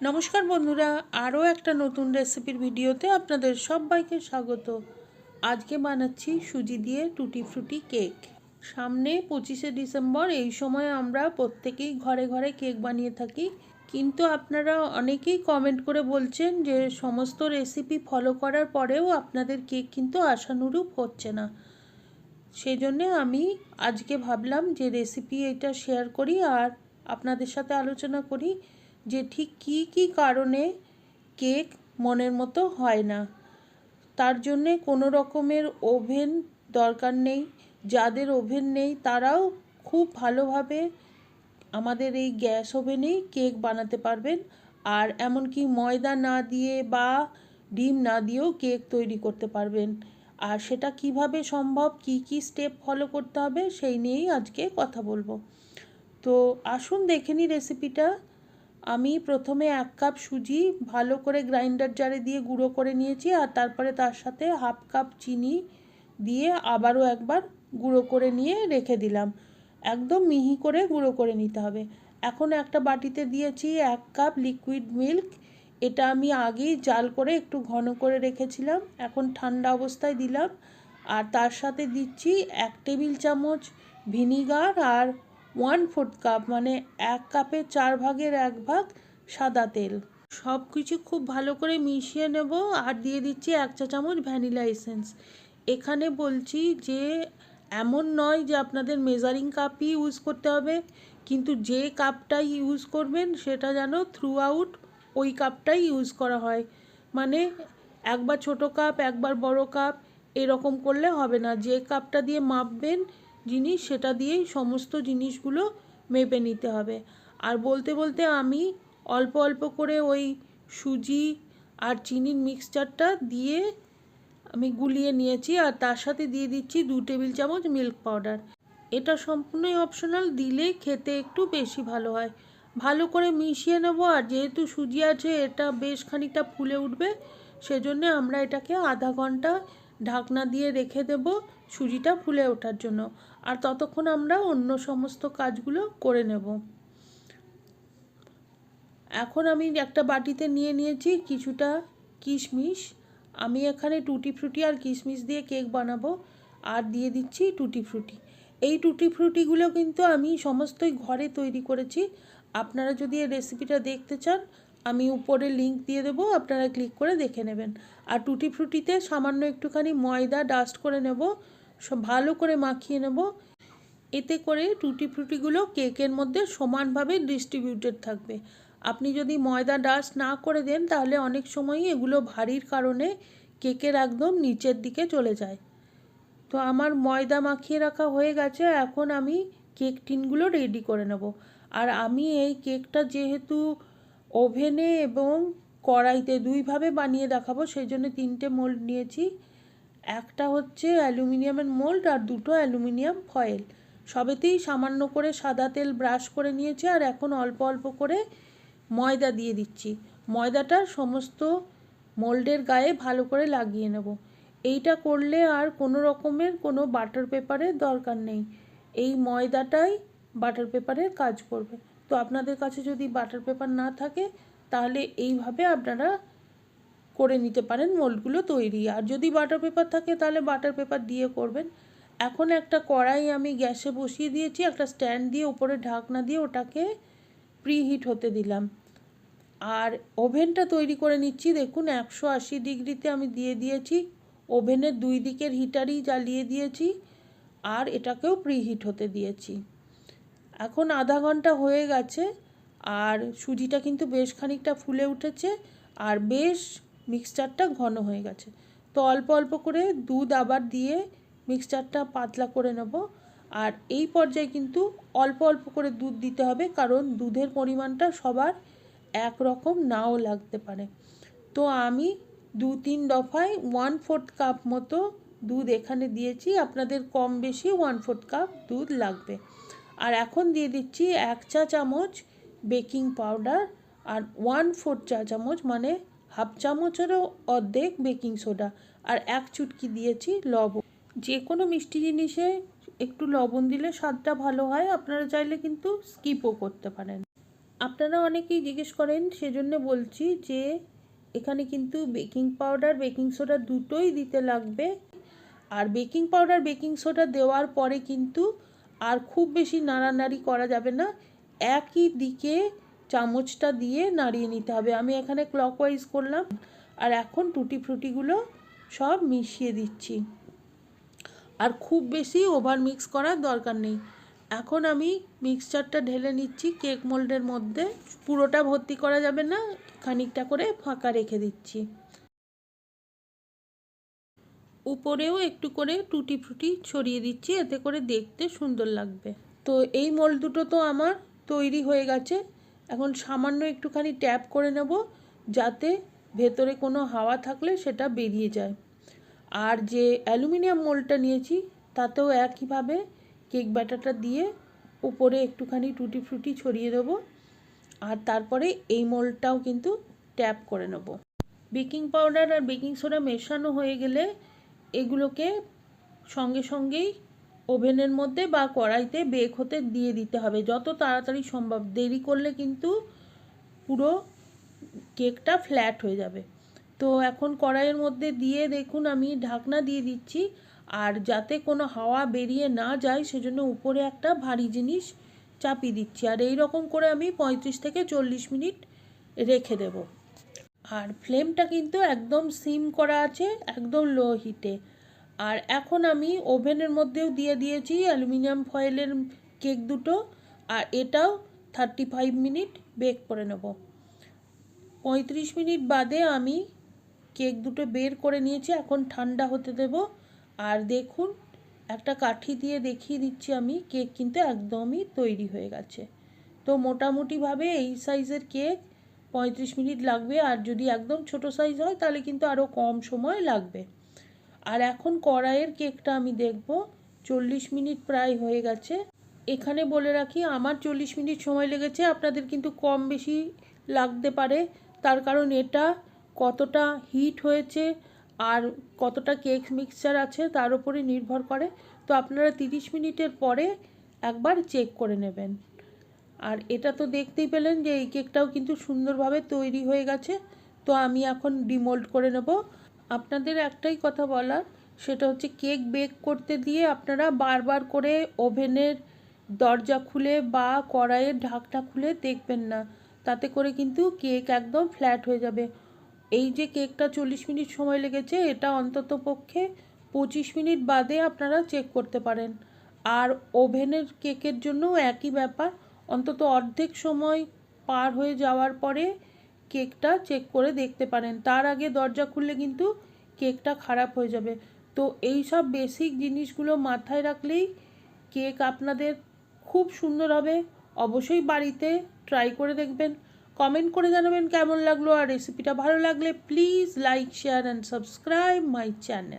নমস্কার বন্ধুরা, আরও একটা নতুন রেসিপির ভিডিওতে আপনাদের সবাইকে স্বাগত। আজকে বানাচ্ছি সুজি দিয়ে টুটি ফ্রুটি কেক। সামনে পঁচিশে ডিসেম্বর, এই সময় আমরা প্রত্যেকেই ঘরে ঘরে কেক বানিয়ে থাকি। কিন্তু আপনারা অনেকেই কমেন্ট করে বলছেন যে সমস্ত রেসিপি ফলো করার পরেও আপনাদের কেক কিন্তু আশানুরূপ হচ্ছে না। সেই জন্যে আমি আজকে ভাবলাম যে রেসিপি এটা শেয়ার করি আর আপনাদের সাথে আলোচনা করি। যে ঠিক কী কী কারণে কেক মনের মতো হয় না। তার জন্যে কোনো রকমের ওভেন দরকার নেই। যাদের ওভেন নেই, তারাও খুব ভালোভাবে আমাদের এই গ্যাস ওভেনেই কেক বানাতে পারবেন। আর এমনকি ময়দা না দিয়ে বা ডিম না দিয়েও কেক তৈরি করতে পারবেন। আর সেটা কীভাবে সম্ভব, কি কি স্টেপ ফলো করতে হবে, সেই নিয়েই আজকে কথা বলব। তো আসুন দেখে নিই রেসিপিটা। আমি প্রথমে এক কাপ সুজি ভালো করে গ্রাইন্ডার জারে দিয়ে গুঁড়ো করে নিয়েছি আর তারপরে তার সাথে হাফ কাপ চিনি দিয়ে আবারও একবার গুঁড়ো করে নিয়ে রেখে দিলাম। একদম মিহি করে গুঁড়ো করে নিতে হবে। এখন একটা বাটিতে দিয়েছি এক কাপ লিকুইড মিল্ক। এটা আমি আগেই জাল করে একটু ঘন করে রেখেছিলাম। এখন ঠান্ডা অবস্থায় দিলাম। আর তার সাথে দিচ্ছি এক টেবিল চামচ ভিনিগার আর ওয়ান ফোর্থ কাপ মানে এক কাপের চার ভাগের এক ভাগ সাদা তেল। সব কিছু খুব ভালো করে মিশিয়ে নেব আর দিয়ে দিচ্ছি এক চা চামচ ভ্যানিলা এসেন্স। এখানে বলছি যে, এমন নয় যে আপনাদের মেজারিং কাপই ইউজ করতে হবে, কিন্তু যে কাপটাই ইউজ করবেন সেটা যেন থ্রু আউট ওই কাপটাই ইউজ করা হয়। মানে একবার ছোট কাপ, একবার বড় কাপ, এরকম করলে হবে না। যে কাপটা দিয়ে মাপবেন জিনিস, সেটা দিয়েই সমস্ত জিনিসগুলো মেপে নিতে হবে। আর বলতে বলতে আমি অল্প অল্প করে ওই সুজি আর চিনির মিক্সচারটা দিয়ে আমি গুলিয়ে নিয়েছি আর তার সাথে দিয়ে দিচ্ছি দু টেবিল চামচ মিল্ক পাউডার এটা সম্পূর্ণই অপশনাল দিলে খেতে একটু বেশি ভালো হয়। ভালো করে মিশিয়ে নেব আর যেহেতু সুজি আছে, এটা বেশ খানিকটা ফুলে উঠবে, সেজন্য আমরা এটাকে আধা ঘণ্টা ঢাকনা দিয়ে রেখে দেব সুজিটা ফুলে ওঠার জন্য। আর ততক্ষণ আমরা অন্য সমস্ত কাজগুলো করে নেব। এখন আমি একটা বাটিতে নিয়ে নিয়েছি কিছুটা কিশমিশ। আমি এখানে টুটি ফ্রুটি আর কিশমিশ দিয়ে কেক বানাবো আর দিয়ে দিচ্ছি টুটি ফ্রুটি। এই টুটি ফ্রুটিগুলো কিন্তু আমি সমস্তই ঘরে তৈরি করেছি। আপনারা যদি এই রেসিপিটা দেখতে চান আমি উপরে লিংক দিয়ে দেবো, আপনারা ক্লিক করে দেখে নেবেন। আর টুটি ফ্রুটিতে সামান্য একটুখানি ময়দা ডাস্ট করে নেব, সব ভালো করে মাখিয়ে নেব। এতে করে টুটি ফ্রুটিগুলো কেকের মধ্যে সমানভাবে ডিস্ট্রিবিউটেড থাকবে। আপনি যদি ময়দা ডাস্ট না করে দেন, তাহলে অনেক সময়ই এগুলো ভারীর কারণে কেকের একদম নিচের দিকে চলে যায়। তো আমার ময়দা মাখিয়ে রাখা হয়ে গেছে, এখন আমি কেক টিনগুলো রেডি করে নেব। আর আমি এই কেকটা যেহেতু ওভেনে এবং কড়াইতে দুইভাবে বানিয়ে দেখাবো, সেই জন্য তিনটে মোল্ড নিয়েছি। একটা হচ্ছে অ্যালুমিনিয়ামের মোল্ড আর দুটো অ্যালুমিনিয়াম ফয়েল। সবেতেই সামান্য করে সাদা তেল ব্রাশ করে নিয়েছি আর এখন অল্প অল্প করে ময়দা দিয়ে দিচ্ছি। ময়দাটা সমস্ত মোল্ডের গায়ে ভালো করে লাগিয়ে নেব। এইটা করলে আর কোনো রকমের কোনো বাটার পেপারের দরকার নেই। এই ময়দাটাই বাটার পেপারের কাজ করবে। তো আপনাদের কাছে যদি বাটার পেপার না থাকে, তাহলে এইভাবে আপনারা করে নিতে পারেন মোল্ডগুলো তৈরি। আর যদি বাটার পেপার থাকে, তাহলে বাটার পেপার দিয়ে করবেন। এখন একটা কড়াই আমি গ্যাসে বসিয়ে দিয়েছি, একটা স্ট্যান্ড দিয়ে উপরে ঢাকনা দিয়ে ওটাকে প্রিহিট হতে দিলাম। আর ওভেনটা তৈরি করে নিচ্ছি, দেখুন একশো আশি ডিগ্রিতে আমি দিয়ে দিয়েছি। ওভেনের দুই দিকের হিটারই জ্বালিয়ে দিয়েছি, আর এটাকেও প্রিহিট হতে দিয়েছি। এখন আধা ঘণ্টা হয়ে গেছে আর সুজিটা কিন্তু বেশ খানিকটা ফুলে উঠেছে আর বেশ মিক্সচারটা ঘন হয়ে গেছে। তো অল্প অল্প করে দুধ আবার দিয়ে মিক্সচারটা পাতলা করে নেব। আর এই পর্যায়ে কিন্তু অল্প অল্প করে দুধ দিতে হবে কারণ দুধের পরিমাণটা সবার একরকম নাও লাগতে পারে। তো আমি দু তিন দফায় ওয়ান ফোর্থ কাপ মতো দুধ এখানে দিয়েছি। আপনাদের কম বেশি ওয়ান ফোর্থ কাপ দুধ লাগবে। আর এখন দিয়ে দিচ্ছি এক চা চামচ বেকিং পাউডার আর ওয়ান ফোর চা চামচ মানে হাফ চামচেরও অর্ধেক বেকিং সোডা আর এক চুটকি দিয়েছি লবণ। যে কোনো মিষ্টি জিনিসে একটু লবণ দিলে স্বাদটা ভালো হয়, আপনারা চাইলে কিন্তু স্কিপও করতে পারেন। আপনারা অনেকেই জিজ্ঞেস করেন, সেজন্য বলছি যে এখানে কিন্তু বেকিং পাউডার, বেকিং সোডা দুটোই দিতে লাগবে। আর বেকিং পাউডার, বেকিং সোডা দেওয়ার পরে কিন্তু আর খুব বেশি নাড়ানাড়ি করা যাবে না। একই দিকে চামচটা দিয়ে নাড়িয়ে নিতে হবে। আমি এখানে ক্লকওয়াইজ করলাম আর এখন টুটি ফ্রুটিগুলো সব মিশিয়ে দিচ্ছি। আর খুব বেশি ওভার মিক্স করার দরকার নেই। এখন আমি মিক্সচারটা ঢেলে নিচ্ছি। কেক মোল্ডের মধ্যে। পুরোটা ভর্তি করা যাবে না। খানিকটা করে ফাঁকা রেখে দিচ্ছি। উপরেও একটু করে টুটি ফ্রুটি ছড়িয়ে দিচ্ছি, এতে করে দেখতে সুন্দর লাগবে। তো এই মোল্ড দুটো তো আমার তৈরি হয়ে গেছে। এখন সামান্য একটুখানি ট্যাপ করে নেব, যাতে ভেতরে কোনো হাওয়া থাকলে সেটা বেরিয়ে যায়। আর যে অ্যালুমিনিয়াম মোলটা নিয়েছি, তাতেও একইভাবে কেক ব্যাটারটা দিয়ে উপরে একটুখানি টুটি ফ্রুটি ছড়িয়ে দেবো। আর তারপরে এই মোলটাও কিন্তু ট্যাপ করে নেব। বেকিং পাউডার আর বেকিং সোডা মেশানো হয়ে গেলে এগুলোকে সঙ্গে সঙ্গেই ওভেনের মধ্যে বা কড়াইতে বেক হতে দিয়ে দিতে হবে। যত তাড়াতাড়ি সম্ভব। দেরি করলে কিন্তু পুরো কেকটা ফ্ল্যাট হয়ে যাবে। তো এখন কড়াইয়ের মধ্যে দিয়ে দেখুন আমি ঢাকনা দিয়ে দিচ্ছি। আর যাতে কোনো হাওয়া বেরিয়ে না যায়, সেজন্য উপরে একটা ভারী জিনিস চাপিয়ে দিচ্ছি। আর এই রকম করে আমি পঁয়ত্রিশ থেকে চল্লিশ মিনিট রেখে দেব। আর ফ্লেমটা কিন্তু একদম সিম করা আছে, একদম লো হিটে আর এখন আমি ওভেনের মধ্যেও দিয়ে দিয়েছি অ্যালুমিনিয়াম ফয়েলের কেক দুটো, আর এটাও থার্টি ফাইভ মিনিট বেক করে নেব। পঁয়ত্রিশ মিনিট বাদে আমি কেক দুটো বের করে নিয়েছি, এখন ঠান্ডা হতে দেব। আর দেখুন, একটা কাঠি দিয়ে দেখিয়ে দিচ্ছি আমি কেক কিন্তু একদমই তৈরি হয়ে গেছে। তো মোটামুটিভাবে এই সাইজের কেক পঁয়ত্রিশ মিনিট লাগবে আর যদি একদম ছোট সাইজ হয় তাহলে কিন্তু আরও কম সময় লাগবে। আর এখন কড়াইয়ের কেকটা আমি দেখব। চল্লিশ মিনিট প্রায় হয়ে গেছে। এখানে বলে রাখি, আমার চল্লিশ মিনিট সময় লেগেছে। আপনাদের কিন্তু কম বেশি লাগতে পারে। তার কারণ এটা কতটা হিট হয়েছে আর কতটা কেক মিক্সচার আছে তার উপরে নির্ভর করে। তো আপনারা তিরিশ মিনিটের পরে একবার চেক করে নেবেন। আর এটা তো দেখতেই পেলেন যে এই কেকটাও কিন্তু সুন্দরভাবে তৈরি হয়ে গেছে, তো আমি এখন ডিমোল্ড করে নেব। আপনাদের একটাই কথা বলার, সেটা হচ্ছে কেক বেক করতে দিয়ে আপনারা বারবার করে ওভেনের দরজা খুলে বা কড়াইয়ের ঢাকটা খুলে দেখবেন না, তাতে করে কিন্তু কেক একদম ফ্ল্যাট হয়ে যাবে। এই যে কেকটা চল্লিশ মিনিট সময় লেগেছে, এটা অন্তত পক্ষে পঁচিশ মিনিট বাদে আপনারা চেক করতে পারেন। আর ওভেনের কেকের জন্য একই ব্যাপার অন্তত অর্ধেক সময় পার হয়ে যাওয়ার পরে কেকটা চেক করে দেখতে পারেন। তার আগে দরজা খুললে কিন্তু কেকটা খারাপ হয়ে যাবে। তো এই সব বেসিক জিনিসগুলো মাথায় রাখলেই কেক আপনাদের খুব সুন্দর হবে। অবশ্যই বাড়িতে ট্রাই করে দেখবেন। কমেন্ট করে জানাবেন কেমন লাগল আর রেসিপিটা ভালো লাগলে please like share and subscribe my channel